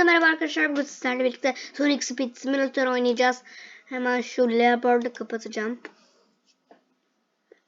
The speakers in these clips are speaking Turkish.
Hepinize merhaba arkadaşlar. Bugün sizlerle birlikte Sonic Speed Simulator oynayacağız. Hemen şu Leopard'ı kapatacağım.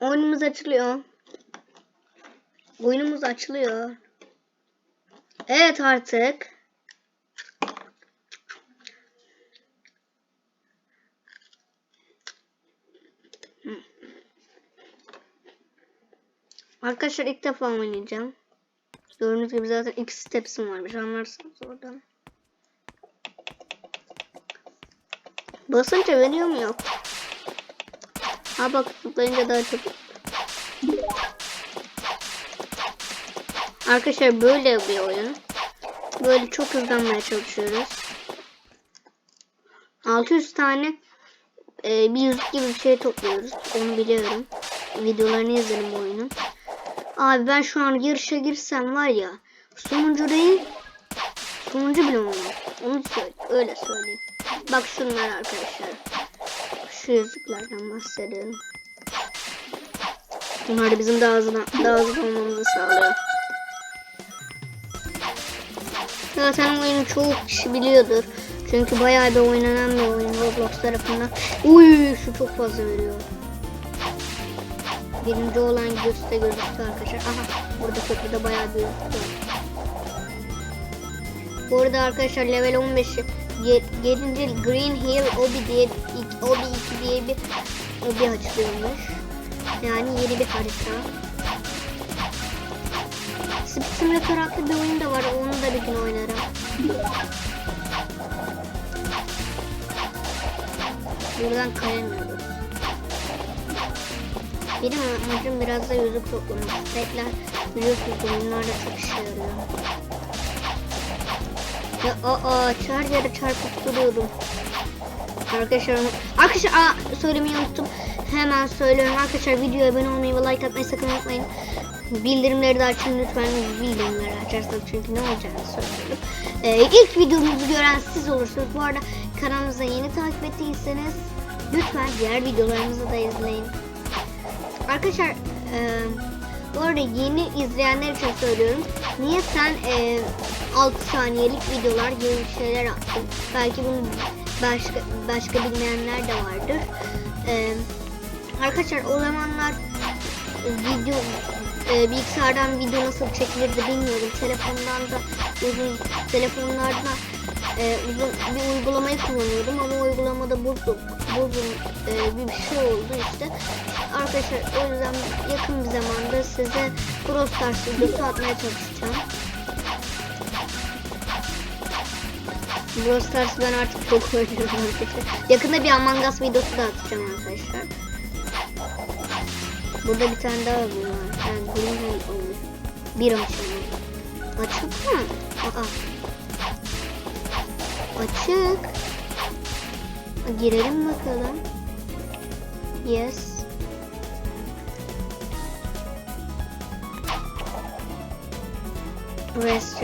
Oyunumuz açılıyor. Oyunumuz açılıyor. Evet artık. Arkadaşlar ilk defa oynayacağım. Gördüğünüz gibi zaten iki stepsim varmış anlarsınız oradan. Basınca veriyor mu yok? Ha bak tıklayınca daha çok. Arkadaşlar böyle bir oyun. Böyle çok hızlanmaya çalışıyoruz. 600 tane e, bir yüzük gibi bir şey topluyoruz. Onu biliyorum. Videolarını izledim bu oyunun. Abi ben şu an yarışa girsem var ya sonuncu değil sonuncu bile olmam. Onu söyle, öyle söyleyeyim. Bak şunlar arkadaşlar. Şu yüzüklerden bahsediyorum. Bunlar da bizim daha hızlı, daha hızlı olmamızı sağlıyor. Zaten oyunu çoğu kişi biliyordur. Çünkü bayağı bir oynanan bir oyun Roblox tarafından. Uy şu çok fazla veriyor. Birinci olan göste gözüktü arkadaşlar. Aha orada köprüde bayağı bir yoktu. Bu arada arkadaşlar level 15'i 7. Green Hill Obi diye Obi 2 diye bir Obi açılıyormuş. Yani yeni bir harita. Split Simulator adlı bir oyun da var. Onu da bir gün oynarım. Buradan kayamıyorum. Benim amacım biraz da yüzük toplamak. Setler biliyorsunuz oyunlarda çok işe yarıyor. Ya aa charger'ı çarpıp duruyorum. Arkadaşlar arkadaşlar aa, söylemeyi unuttum. Hemen söylüyorum arkadaşlar videoya abone olmayı ve like atmayı sakın unutmayın. Bildirimleri de açın lütfen bildirimleri açarsanız çünkü ne olacağını söylüyorum. Ee, ilk videomuzu gören siz olursunuz. Bu arada kanalımıza yeni takip ettiyseniz lütfen diğer videolarımızı da izleyin. Arkadaşlar e, bu arada yeni izleyenler için söylüyorum. Niye sen e, 6 saniyelik videolar gibi şeyler attın? Belki bunu başka başka bilmeyenler de vardır. E, arkadaşlar o zamanlar video e, bilgisayardan video nasıl çekilirdi bilmiyorum. Telefondan da uzun telefonlarda e, uzun bir uygulamayı kullanıyordum ama uygulamada bozuk bozun e, bir şey oldu işte. Arkadaşlar o yüzden yakın bir zamanda size Brawl Stars videosu atmaya çalışacağım. Brawl Stars ben artık çok oynuyorum arkadaşlar. Yakında bir Among Us videosu da atacağım arkadaşlar. Burada bir tane daha var. Yani green olmuş. Bir açılmış. Açık mı? Aa. Açık. Girelim bakalım. Yes. Rest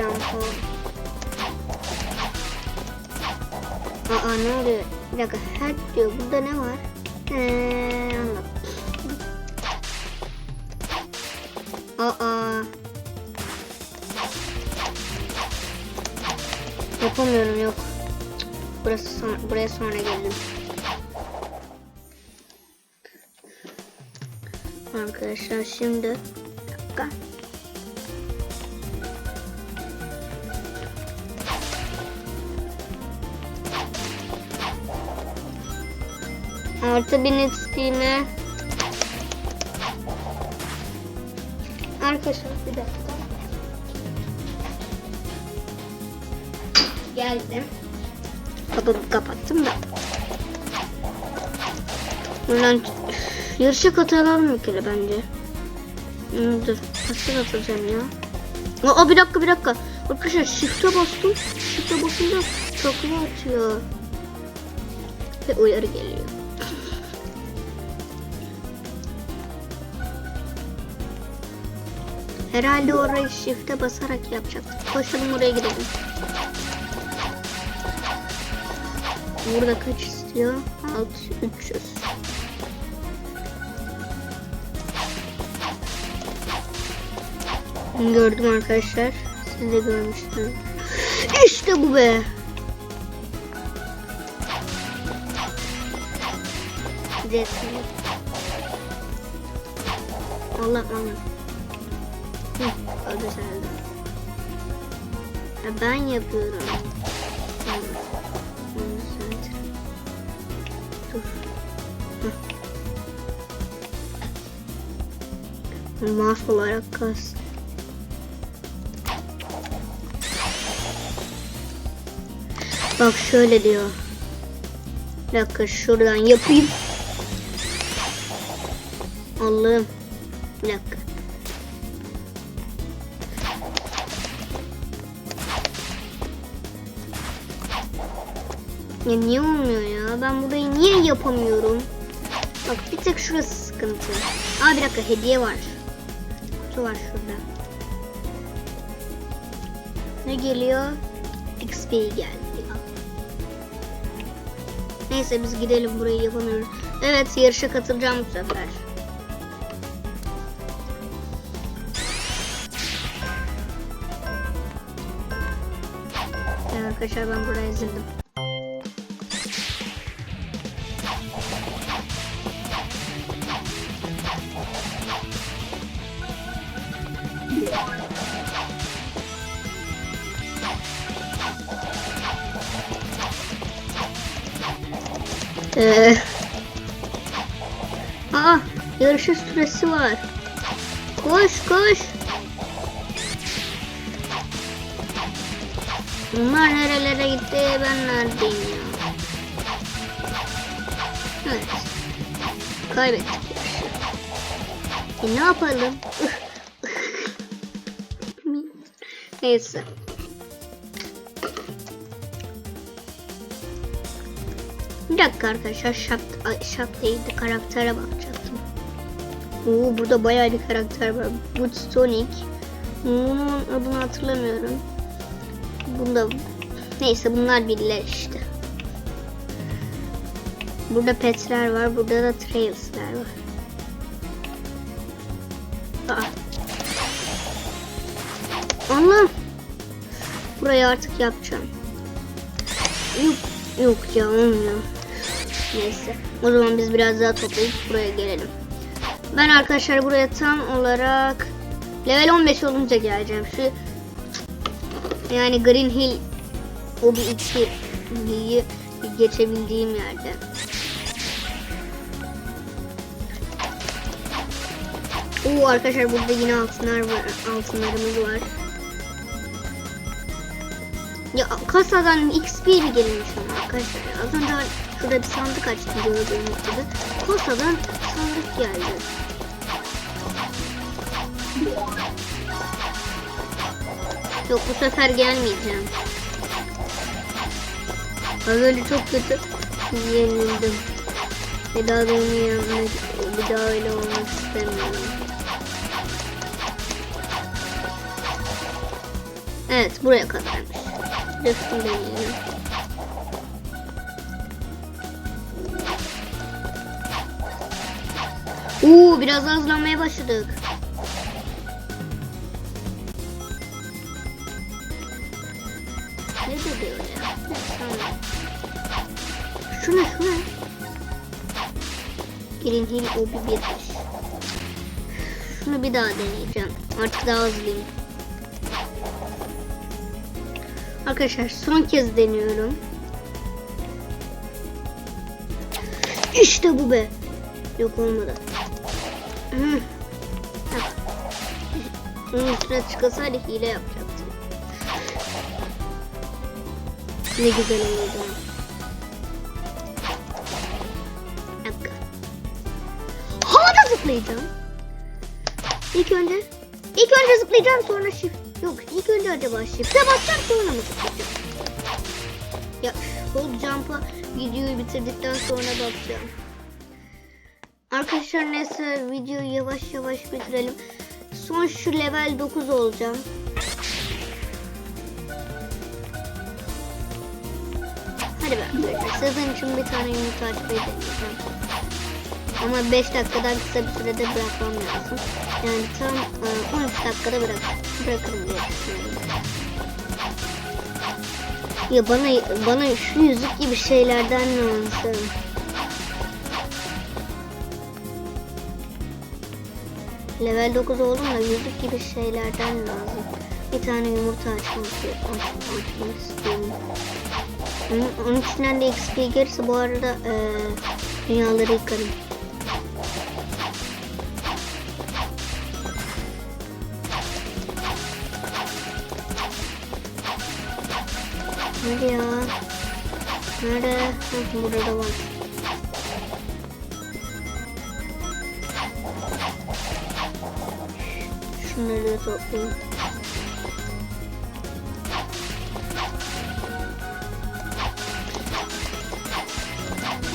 Aa ne oluyor? Bir dakika. Her diyor. Burada ne var? Eee anladım. Aa. Yapamıyorum yok. Burası son, buraya sonra geldim. Arkadaşlar şimdi dakika. Artı bin XP'me Arkadaşlar bir dakika. Geldim. Kapımı kapattım da. Buradan yarışa katılalım bir kere bence. Hmm, dur. Nasıl atacağım ya? Aa bir dakika bir dakika. Arkadaşlar shift'e bastım. Shift'e basınca takla atıyor. Ve uyarı geliyor. Herhalde orayı shift'e basarak yapacaktık. Koşalım oraya gidelim. Burada kaç istiyor? 6 300. Gördüm arkadaşlar. Siz de görmüştünüz. İşte bu be. Resmi. Allah Allah. Hı, öldü sen öldü. Ya ben yapıyorum. Mouse olarak kas. Bak şöyle diyor. Bir dakika şuradan yapayım. Allah'ım. Bir dakika. Ya niye olmuyor ya? Ben burayı niye yapamıyorum? Bak bir tek şurası sıkıntı. Aa bir dakika hediye var. Kutu var şurada. Ne geliyor? XP geldi. Neyse biz gidelim burayı yapamıyoruz. Evet yarışa katılacağım bu sefer. Evet arkadaşlar ben buraya ezildim. Ee, aa, yarışın süresi var. Koş koş. Bunlar nerelere gitti ben neredeyim ya. Evet. Kaybettik yarışı. E, ne yapalım? Neyse. Bir dakika arkadaşlar şap, şap değildi karaktere bakacaktım. Oo burada bayağı bir karakter var. Boot Sonic. Bunun adını hatırlamıyorum. Bunda neyse bunlar biriler işte. Burada petler var. Burada da trails'ler var. Aa. Allah. Burayı artık yapacağım. Yok, yok ya olmuyor. Neyse. O zaman biz biraz daha toplayıp buraya gelelim. Ben arkadaşlar buraya tam olarak level 15 olunca geleceğim. Şu yani Green Hill o bir iki bilgiyi geçebildiğim yerde. Oo arkadaşlar burada yine altınlar var. Altınlarımız var. Ya kasadan XP mi gelmiş arkadaşlar? Az önce şurada bir sandık açtım gördüğünüz gibi. Kasadan sandık geldi. Yok bu sefer gelmeyeceğim. Az önce çok kötü yenildim. Bir daha da onu yapmak, bir daha öyle olmak istemiyorum. Evet buraya kadarmış. Rıfkı deneyelim. Oo biraz daha hızlanmaya başladık. Ne dedi öyle? Tamam. Şu ne şu ne? Green Hill Obi 1 Şunu bir daha deneyeceğim. Artık daha hızlıyım. Arkadaşlar son kez deniyorum. İşte bu be. Yok olmadı. Bunun üstüne çıkasaydı hile yapacaktım. Ne güzel oldu. Dakika. Havada zıplayacağım. İlk önce ilk önce zıplayacağım sonra shift. Yok ilk önce acaba shift'e basacağım sonra mı zıplayacağım? Ya hold jump'a videoyu bitirdikten sonra bakacağım. Arkadaşlar neyse videoyu yavaş yavaş bitirelim. Son şu level 9 olacağım. Hadi be sizin için bir tane yumurta açmayı deneyeceğim. Ama 5 dakikadan kısa bir sürede bırakmam lazım. Yani tam e, 13 dakikada bırak, bırakırım diye düşünüyorum. Ya bana bana şu yüzük gibi şeylerden lazım. Level 9 oldum da yüzük gibi şeylerden lazım. Bir tane yumurta açmak, aç, açmak istiyorum. Onun, içinden de XP gelirse bu arada eee dünyaları yıkarım. Hadi ya. Nerede? Burada var. Şunları da toplayayım.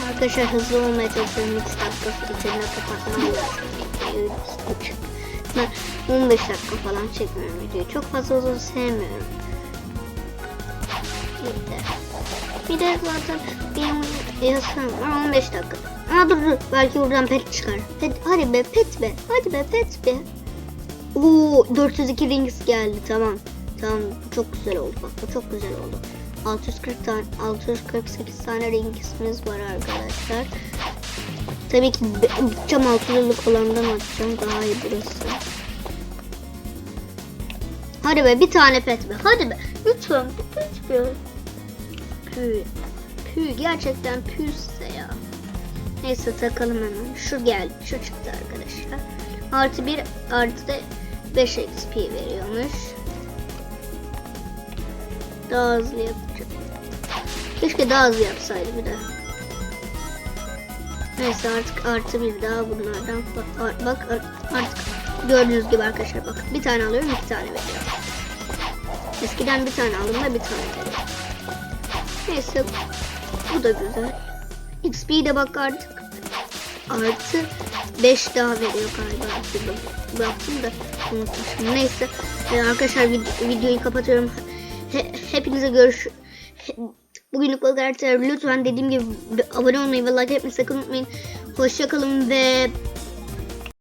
Arkadaşlar hızlı olmaya çalışıyorum. 3 dakika içinde kapatmam lazım. videoyu. Ben 15 dakika falan çekmiyorum videoyu. Çok fazla uzun sevmiyorum. Bir de, bir de zaten benim yasam var 15 dakika. Aa dur dur belki buradan pet çıkar. Pet, hadi be pet be. Hadi be pet be. Oo 402 rings geldi tamam. Tamam çok güzel oldu bak bu çok güzel oldu. 640 tane 648 tane ringisimiz var arkadaşlar. Tabii ki 6 yıllık olandan açacağım daha iyi burası. Hadi be bir tane pet be. Hadi be. Lütfen bir pet be. Pü. Pü gerçekten püsse ya. Neyse takalım hemen. Şu geldi. Şu çıktı arkadaşlar. Artı 1 artı da 5 XP veriyormuş. Daha hızlı yapacağım. Keşke daha hızlı yapsaydı bir de. Neyse artık artı bir daha bunlardan. Bak, bak artık gördüğünüz gibi arkadaşlar bak. Bir tane alıyorum iki tane veriyor. Eskiden bir tane aldım da bir tane veriyor. Neyse bu da güzel. XP de bak artık artı 5 daha veriyor galiba. Bir Baktım da unutmuşum. Neyse Ee, arkadaşlar vid- videoyu kapatıyorum. He- hepinize görüş. he- Bugünlük bu kadar. Lütfen dediğim gibi abone olmayı ve like etmeyi sakın unutmayın. Hoşçakalın ve